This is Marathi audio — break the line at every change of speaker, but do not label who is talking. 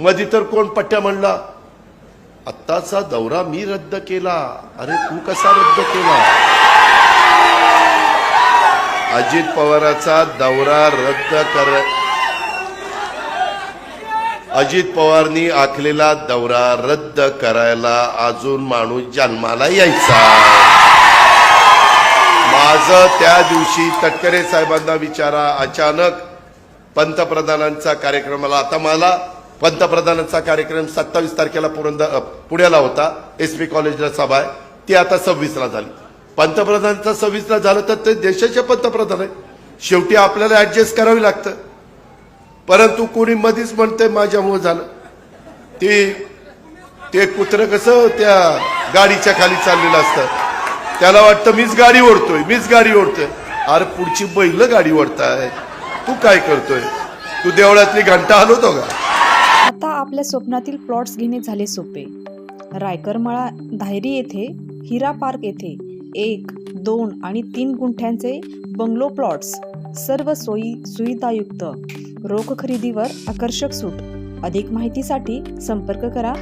मधी तर कोण पट्ट्या म्हणला? आत्ताचा दौरा मी रद्द केला. अरे तू कसा रद्द केला? अजित पवाराचा दौरा रद्द कर अजित पवारनी आखलेला दौरा रद्द करायला अजून माणूस जन्माला यायचा. माझं त्या दिवशी तटकरे साहेबांना विचारा. अचानक पंतप्रधानांचा कार्यक्रमाला आता मला पंतप्रधानांचा कार्यक्रम सत्तावीस तारखेला पुरंद पुण्याला होता. एस पी कॉलेजला सभा आहे. ती आता सव्वीसला झाली. पंतप्रधानांचा सव्वीसला झालं तर ते देशाचे पंतप्रधान आहे शेवटी आपल्याला ऍडजस्ट करावी लागतं. परंतु कोणी मधीच म्हणतंय माझ्यामुळे झालं. ते ते कुत्र कसं त्या गाडीच्या खाली चाललेलं असतं. त्याला वाटतं मीच गाडी ओढतोय मीच गाडी ओढतोय. अरे पुढची बैल गाडी ओढताय. तू काय करतोय? तू देवळातली घंटा हलवतो का?
आता आपल्या स्वप्नातील प्लॉट्स घेणे झाले सोपे. रायकरमळा धायरी येथे हिरा पार्क येथे एक दोन आणि तीन गुंठ्यांचे बंगलो प्लॉट्स सर्व सोयी सुविधायुक्त. रोख खरेदीवर आकर्षक सूट. अधिक माहितीसाठी संपर्क करा.